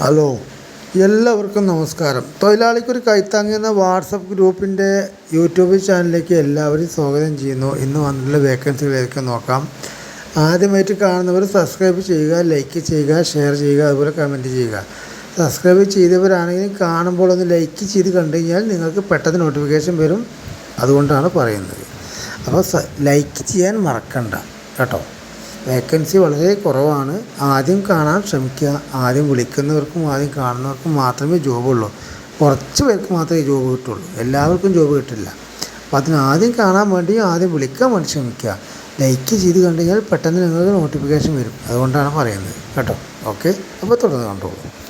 Hello എല്ലാവർക്കും നമസ്കാരം. തൊഴിലാളിക്കൊരു കൈത്താങ്ങി എന്ന വാട്സപ്പ് ഗ്രൂപ്പിന്റെ യൂട്യൂബ് ചാനലിലേക്ക് എല്ലാവരും സ്വാഗതം ചെയ്യുന്നു. ഇന്ന് വന്നിട്ടുള്ള വേക്കൻസികളിലേക്ക് നോക്കാം. ആദ്യമായിട്ട് കാണുന്നവർ സബ്സ്ക്രൈബ് ചെയ്യുക ലൈക്ക് ചെയ്യുക ഷെയർ ചെയ്യുക അതുപോലെ കമന്റ് ചെയ്യുക. സബ്സ്ക്രൈബ് ചെയ്തവരാണെങ്കിലും കാണുമ്പോൾ ഒന്ന് ലൈക്ക് ചെയ്ത് കണ്ടു കഴിഞ്ഞാൽ നിങ്ങൾക്ക് പെട്ടെന്ന് നോട്ടിഫിക്കേഷൻ വരും. അതുകൊണ്ടാണ് പറയുന്നത്. അപ്പോൾ ലൈക്ക് ചെയ്യാൻ മറക്കണ്ട. കേട്ടോ? വേക്കൻസി വളരെ കുറവാണ്. ആദ്യം കാണാൻ ശ്രമിക്കുക. ആദ്യം വിളിക്കുന്നവർക്കും ആദ്യം കാണുന്നവർക്കും മാത്രമേ ജോബുള്ളൂ കുറച്ച് പേർക്ക് മാത്രമേ ജോബ് കിട്ടുള്ളൂ. എല്ലാവർക്കും ജോബ് കിട്ടില്ല. അപ്പോൾ അതിന് ആദ്യം കാണാൻ വേണ്ടി ആദ്യം വിളിക്കാൻ വേണ്ടി ശ്രമിക്കുക. ലൈക്ക് ചെയ്ത് കണ്ടു കഴിഞ്ഞാൽ പെട്ടെന്ന് നിങ്ങൾക്ക് നോട്ടിഫിക്കേഷൻ വരും. അതുകൊണ്ടാണ് പറയുന്നത്. കേട്ടോ? ഓക്കെ അപ്പോൾ തുടർന്ന് കണ്ടോളൂ.